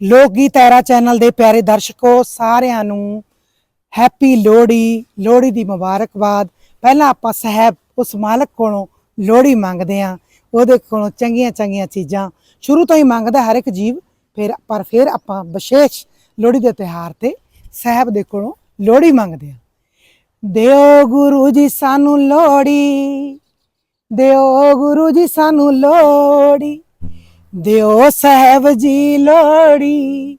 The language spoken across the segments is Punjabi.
ਲੋਕ ਗੀਤ ਐਰਾ ਚੈਨਲ ਦੇ ਪਿਆਰੇ ਦਰਸ਼ਕੋ, ਸਾਰਿਆਂ ਨੂੰ ਹੈਪੀ ਲੋਹੜੀ ਲੋਹੜੀ ਦੀ ਮੁਬਾਰਕਬਾਦ। ਪਹਿਲਾਂ ਆਪਾਂ ਸਾਹਿਬ ਉਸ ਮਾਲਕ ਕੋਲੋਂ ਲੋਹੜੀ ਮੰਗਦੇ ਆਂ ਉਹਦੇ ਕੋਲੋਂ ਚੰਗੀਆਂ ਚੰਗੀਆਂ ਚੀਜ਼ਾਂ। ਸ਼ੁਰੂ ਤੋਂ ਹੀ ਮੰਗਦਾ ਹਰ ਇੱਕ ਜੀਵ, ਫਿਰ ਪਰ ਫਿਰ ਆਪਾਂ ਵਿਸ਼ੇਸ਼ ਲੋਹੜੀ ਦੇ ਤਿਉਹਾਰ ਤੇ ਸਾਹਿਬ ਦੇ ਕੋਲੋਂ ਲੋਹੜੀ ਮੰਗਦੇ ਆਂ ਦਿਓ ਗੁਰੂ ਜੀ ਸਾਨੂੰ ਲੋਹੜੀ, ਦਿਓ ਗੁਰੂ ਜੀ ਸਾਨੂੰ ਲੋਹੜੀ। ਦਿਓ ਸਾਹਿਬ ਜੀ ਲੋਹੜੀ,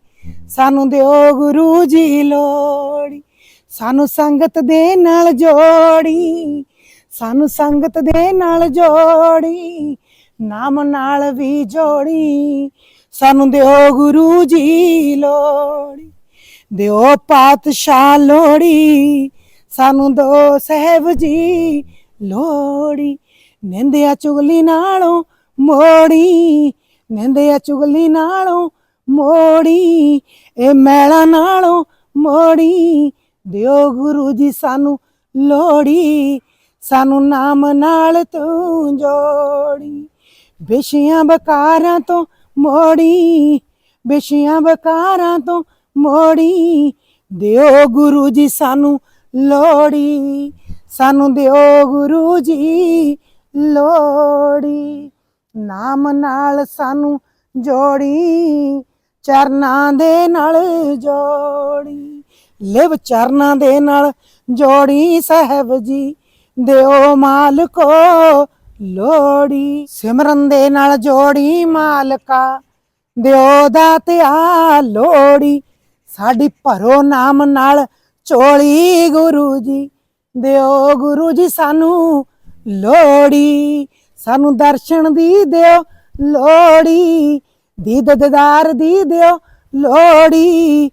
ਸਾਨੂੰ ਦਿਓ ਗੁਰੂ ਜੀ ਲੋਹੜੀ, ਸਾਨੂੰ ਸੰਗਤ ਦੇ ਨਾਲ ਜੋੜੀ, ਸਾਨੂੰ ਸੰਗਤ ਦੇ ਨਾਲ ਜੋੜੀ, ਨਾਮ ਨਾਲ ਵੀ ਜੋੜੀ, ਸਾਨੂੰ ਦਿਓ ਗੁਰੂ ਜੀ ਲੋਹੜੀ, ਦਿਓ ਪਾਤਸ਼ਾਹ ਲੋਹੜੀ, ਸਾਨੂੰ ਦੋ ਸਾਹਿਬ ਜੀ ਲੋਹੜੀ, ਨਿੰਦਿਆ ਚੁਗਲੀ ਨਾਲੋਂ ਮੋੜੀ ਨਿੰਦਿਆ ਚੁਗਲੀ ਨਾਲੋਂ ਮੋੜੀ, ਇਹ ਮੈਲਾ ਨਾਲੋਂ ਮੋੜੀ। ਦਿਓ ਗੁਰੂ ਜੀ ਸਾਨੂੰ ਲੋਹੜੀ, ਸਾਨੂੰ ਨਾਮ ਨਾਲ ਤੂੰ ਜੋੜੀ। ਬਿਸ਼ੀਆਂ ਬਕਾਰਾਂ ਤੋਂ ਮੋੜੀ, ਬਿਸ਼ੀਆਂ ਬਕਾਰਾਂ ਤੋਂ ਮੋੜੀ। ਦਿਓ ਗੁਰੂ ਜੀ ਸਾਨੂੰ ਲੋਹੜੀ, ਸਾਨੂੰ ਦਿਓ ਗੁਰੂ ਜੀ ਲੋਹੜੀ। ਨਾਮ ਨਾਲ ਸਾਨੂੰ ਜੋੜੀ, ਚਰਨਾਂ ਦੇ ਨਾਲ ਜੋੜੀ। ਲਿਵ ਚਰਨਾਂ ਦੇ ਨਾਲ ਜੋੜੀ, ਸਾਹਿਬ ਜੀ ਦਿਓ ਮਾਲਕੋ ਲੋੜੀ ਸਿਮਰਨ ਦੇ ਨਾਲ ਜੋੜੀ ਮਾਲਕਾ, ਦਿਓ ਦਾਤਿਆ ਲੋੜੀ ਸਾਡੀ ਭਰੋ ਨਾਮ ਨਾਲ ਚੋਲੀ ਗੁਰੂ ਜੀ, ਦਿਓ ਗੁਰੂ ਜੀ ਸਾਨੂੰ ਲੋੜੀ ਸਾਨੂੰ ਦਰਸ਼ਨ ਦੀ ਦਿਓ ਲੋੜੀ ਦੀਦ ਦਿਦਾਰ ਦੀ ਦਿਓ ਲੋੜੀ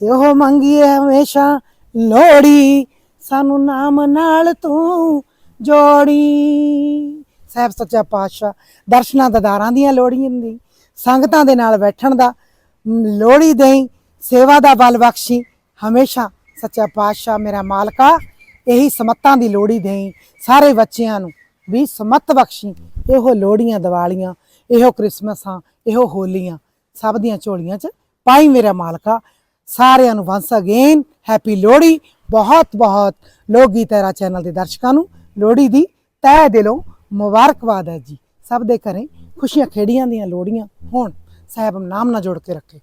ਇਹੋ ਮੰਗੀਏ ਹਮੇਸ਼ਾ ਲੋੜੀ ਸਾਨੂੰ ਨਾਮ ਨਾਲ ਤੂੰ ਜੋੜੀ। ਸਾਹਿਬ ਸੱਚਾ ਪਾਤਸ਼ਾਹ ਦਰਸ਼ਨਾਂ ਦਦਾਰਾਂ ਦੀਆਂ ਲੋੜੀਆਂ ਦੀ ਸੰਗਤਾਂ ਦੇ ਨਾਲ ਬੈਠਣ ਦਾ ਮ, ਲੋਹੜੀ ਦੇਈ ਸੇਵਾ ਦਾ ਬਲ ਬਖਸ਼ੀ ਹਮੇਸ਼ਾ ਸੱਚਾ ਪਾਤਸ਼ਾਹ ਮੇਰਾ ਮਾਲਕਾ ਇਹੀ ਸਮੱਤਾਂ ਦੀ ਲੋੜੀ ਦੇਈ ਸਾਰੇ ਬੱਚਿਆਂ ਨੂੰ। ਵੀ ਸਮੱਤ ਬਖਸ਼ੀ, ਇਹੋ ਲੋੜੀਆਂ ਦੀਵਾਲੀਆਂ, ਇਹੋ ਕ੍ਰਿਸਮਸਾਂ, ਇਹੋ ਹੋਲੀਆਂ, ਸਭ ਦੀਆਂ ਝੋਲੀਆਂ 'ਚ ਪਾਈ ਮੇਰਾ ਮਾਲਕਾ। ਸਾਰਿਆਂ ਨੂੰ ਵਾਂਸ ਅਗੇਨ ਹੈਪੀ ਲੋਹੜੀ। ਬਹੁਤ ਬਹੁਤ ਲੋਕ ਗੀਤ ਤੇਰਾ ਚੈਨਲ ਦੇ ਦਰਸ਼ਕਾਂ ਨੂੰ। ਲੋਹੜੀ ਦੀ ਤਹਿ ਦਿਲੋਂ ਮੁਬਾਰਕਬਾਦ ਹੈ ਜੀ। ਸਭ ਦੇ ਘਰੇ ਖੁਸ਼ੀਆਂ ਖੇੜੀਆਂ ਦੀਆਂ ਲੋਹੜੀਆਂ ਹੋਣ। ਸਾਹਿਬ ਨਾਮ ਨਾਲ ਜੋੜ ਕੇ ਰੱਖੇ।